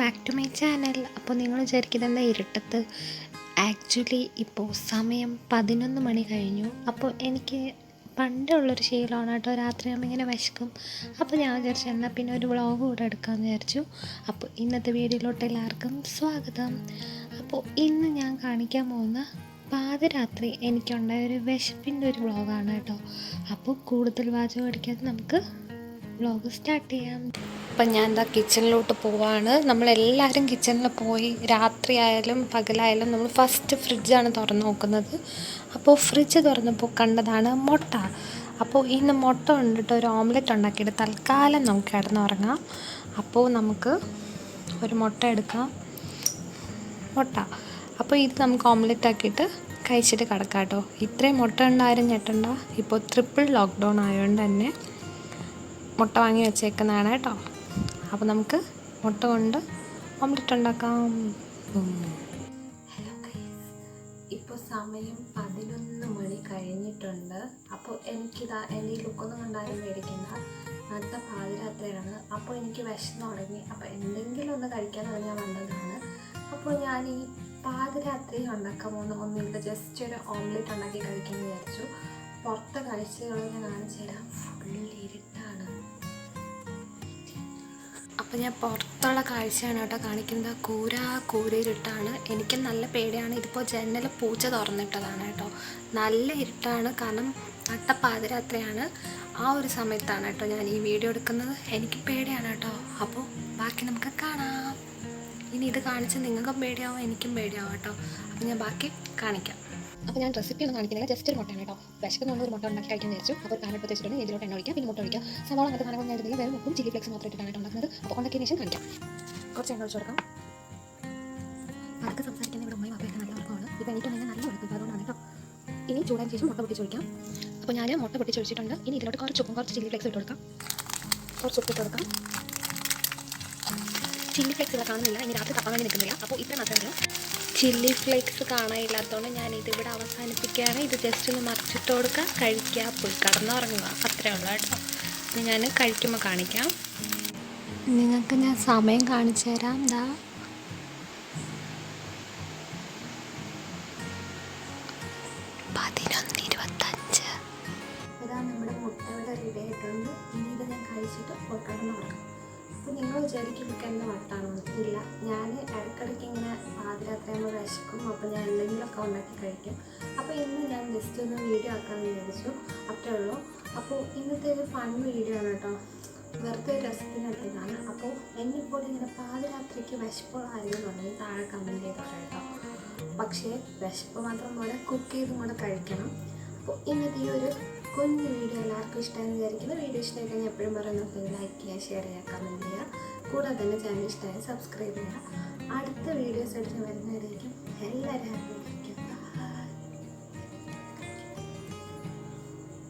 Back to my channel അപ്പോൾ നിങ്ങൾ വിചാരിക്കുന്നത് ഇരുട്ടത്ത്? ആക്ച്വലി ഇപ്പോൾ സമയം പതിനൊന്ന് മണി കഴിഞ്ഞു. അപ്പോൾ എനിക്ക് പണ്ടുള്ളൊരു ശീലമാണ് കേട്ടോ. രാത്രി നമ്മൾ ഇങ്ങനെ വിശക്കും. അപ്പോൾ ഞാൻ വിചാരിച്ചു എന്നാൽ പിന്നെ ഒരു വ്ളോഗ് കൂടെ എടുക്കാമെന്ന് വിചാരിച്ചു. അപ്പോൾ ഇന്നത്തെ വീഡിയോയിലോട്ട് എല്ലാവർക്കും സ്വാഗതം. അപ്പോൾ ഇന്ന് ഞാൻ കാണിക്കാൻ പോകുന്ന പാതിരാത്രി എനിക്കുണ്ടായ ഒരു വിശപ്പിന്റെ ഒരു വ്ളോഗാണ് കേട്ടോ. അപ്പോൾ കൂടുതൽ വാചകം അടിക്കാതെ നമുക്ക് വ്ളോഗ് സ്റ്റാർട്ട് ചെയ്യാം. അപ്പം ഞാൻ എന്താ കിച്ചണിലോട്ട് പോവാണ്. നമ്മളെല്ലാവരും കിച്ചണിൽ പോയി രാത്രി ആയാലും പകലായാലും നമ്മൾ ഫസ്റ്റ് ഫ്രിഡ്ജാണ് തുറന്ന് നോക്കുന്നത്. അപ്പോൾ ഫ്രിഡ്ജ് തുറന്നപ്പോൾ കണ്ടതാണ് മുട്ട. അപ്പോൾ ഇന്ന് മുട്ട കൊണ്ടിട്ട് ഒരു ഓംലെറ്റ് ഉണ്ടാക്കിയിട്ട് തൽക്കാലം നമുക്ക് കിടന്നുറങ്ങാം. അപ്പോൾ നമുക്ക് ഒരു മുട്ട എടുക്കാം. മുട്ട. അപ്പോൾ ഇത് നമുക്ക് ഓംലെറ്റ് ആക്കിയിട്ട് കഴിച്ചിട്ട് കിടക്കാം കേട്ടോ. ഇത്രയും മുട്ട ഉണ്ടായാലും ഞെട്ടണ്ട. ഇപ്പോൾ ട്രിപ്പിൾ ലോക്ക്ഡൗൺ ആയതുകൊണ്ട് തന്നെ മുട്ട വാങ്ങി വെച്ചേക്കുന്നതാണ് കേട്ടോ. അപ്പോൾ നമുക്ക് മുട്ട കൊണ്ട് ഓംലെറ്റ് ഉണ്ടാക്കാം. ഹലോ ഇപ്പോൾ സമയം പതിനൊന്ന് മണി കഴിഞ്ഞിട്ടുണ്ട്. അപ്പോൾ എനിക്കിതാ എന്റെ ഈ ലുക്കൊന്നും കണ്ടാലും മേടിക്കണ്ട അടുത്ത പാതിരാത്രിയാണ്. അപ്പോൾ എനിക്ക് വിശന്ന് തുടങ്ങി അപ്പോൾ എന്തെങ്കിലും ഒന്ന് കഴിക്കാൻ തുടങ്ങാൻ വന്നതാണ്. അപ്പോൾ ഞാൻ ഈ പാതിരാത്രി ഉണ്ടാക്കാൻ പോകുന്ന ഒന്നുമില്ല ജസ്റ്റ് ഒരു ഓംലെറ്റ് ഉണ്ടാക്കി കഴിക്കാൻ വിചാരിച്ചു. പുറത്തെ കാഴ്ചകൾ ഞാൻ കാണിച്ചു തരാം. അപ്പോൾ ഞാൻ പുറത്തുള്ള കാഴ്ചയാണ് കേട്ടോ കാണിക്കുന്നത്. കൂര കൂരയിരുട്ടാണ് എനിക്ക് നല്ല പേടിയാണ്. ഇതിപ്പോൾ ജനൽ പൂച്ച തുറന്നിട്ടതാണ് കേട്ടോ. നല്ല ഇരുട്ടാണ്. കാരണം നട്ട പാതിരാത്രിയാണ് ആ ഒരു സമയത്താണ് കേട്ടോ ഞാൻ ഈ വീഡിയോ എടുക്കുന്നത്. എനിക്ക് പേടിയാണ് കേട്ടോ. അപ്പോൾ ബാക്കി നമുക്ക് കാണാം. ഇനി ഇത് കാണിച്ച് നിങ്ങൾക്കും പേടിയാവും എനിക്കും പേടിയാവും കേട്ടോ. അപ്പോൾ ഞാൻ ബാക്കി കാണിക്കാം. അപ്പോൾ ഞാൻ റെസിപ്പി ഒന്നും കാണിക്കുന്നില്ല ജസ്റ്റ് ഒരു മുട്ടയാണ് കേട്ടോ. വിശക്കുന്ന ഒരു മുട്ട ഉണ്ടാക്കി കഴിക്കാൻ വിചാരിച്ചു. അപ്പോൾ പാനടുപ്പ് വെച്ചിട്ടുണ്ട്. ഇതിലോട്ട് എണ്ണ ഒഴിക്കാം. പിന്നെ മുട്ട ഒഴിക്കാം. സവാള അങ്ങനത്തെ സാധനങ്ങൾ ഞാൻ വേറെ ഉപ്പും ചില്ലി ഫ്ലെക്സ് മാത്രം ഇട്ടിട്ടാണ് ഉണ്ടാക്കുന്നത്. അപ്പോൾ ഉണ്ടാക്കിയതിന് ശേഷം കാണിക്കാം. കുറച്ച് എണ്ണ ഒഴിച്ചു കൊടുക്കാം. ആർക്ക് സംസാരിക്കുന്ന ഇവിടെ ഉമ്മയും അപ്പയൊക്കെ നല്ല ഉറക്കമാണ്. ഇപ്പോൾ നല്ല ഉറക്കം അതുകൊണ്ടാണ് കേട്ടോ. ഇനി ചൂടാൻ ശേഷം മുട്ട പൊട്ടിച്ചൊഴിക്കാം അപ്പോൾ ഞാൻ മുട്ട പൊട്ടിച്ചൊഴിച്ചിട്ടുണ്ട് ഇനി ഇതിലോട്ട് കുറച്ച് ഉപ്പും കുറച്ച് ചില്ലി ഫ്ലെക്സ് ഇട്ട് കൊടുക്കാം. കുറച്ച് ഉപ്പ് ഇട്ട് കൊടുക്കാം. ചില്ലി ഫ്ലെക്സ് ഇവിടെ കാണുന്നില്ല. ഇനി രാത്രി തപ്പാൻ വേണ്ടി നിൽക്കുന്നില്ല. അപ്പോൾ ഇത്ര മാത്രമേ ചില്ലി ഫ്ലേക്സ് കാണാനില്ലാത്തതുകൊണ്ട് ഞാൻ ഇതിവിടെ അവസാനിപ്പിക്കുകയാണ്. ഇത് ജസ്റ്റ് ഒന്ന് മറിച്ചിട്ട് കൊടുക്കുക കഴിക്കുക പോയി കടന്നുറങ്ങുക അത്രേ ഉള്ളൂ കേട്ടോ. ഇനി ഞാൻ കഴിക്കുമ്പോൾ കാണിക്കാം. നിങ്ങൾക്ക് ഞാൻ സമയം കാണിച്ചു തരാം. എന്താ പതിനൊന്ന് വിചാരിക്കും എന്റെ വട്ടാണോ? ഇല്ല ഞാൻ ഇടയ്ക്കിടയ്ക്ക് ഇങ്ങനെ പാതിരാത്രയെന്ന് വിശക്കും. അപ്പോൾ ഞാൻ എന്തെങ്കിലുമൊക്കെ ഉണ്ടാക്കി കഴിക്കും. അപ്പോൾ ഇന്ന് ഞാൻ ജസ്റ്റ് ഒന്ന് വീഡിയോ ആക്കാൻ വിചാരിച്ചു. അത്രേ ഉള്ളൂ. അപ്പോൾ ഇന്നത്തെ ഒരു ഫൺ വീഡിയോ ആണ് കേട്ടോ. വെറുതെ രസത്തിനെത്തിയതാണ് അപ്പോൾ എന്നെപ്പോലെ ഇങ്ങനെ പാതിരാത്രിക്ക് വിശപ്പുള്ള പറഞ്ഞ് താഴെ കമന്റ് ചെയ്ത് കേട്ടോ. പക്ഷേ വിശപ്പ് മാത്രം പോലെ കുക്ക് ചെയ്തും കൂടെ കഴിക്കണം. അപ്പോൾ ഇന്നത്തെ ഈ ഒരു കുഞ്ഞു വീഡിയോ എല്ലാവർക്കും ഇഷ്ടമെന്ന് വിചാരിക്കുന്നു. വീഡിയോ ഇഷ്ടമായി ഞാൻ എപ്പോഴും പറയുന്നത് ലൈക്ക് ചെയ്യുക ഷെയർ ചെയ്യുക കമന്റ് ചെയ്യുക. കൂടാതെ തന്നെ ചാനൽ ഇഷ്ടമായി സബ്സ്ക്രൈബ് ചെയ്യുക. അടുത്ത വീഡിയോസ് എടുത്ത് ഹാപ്പി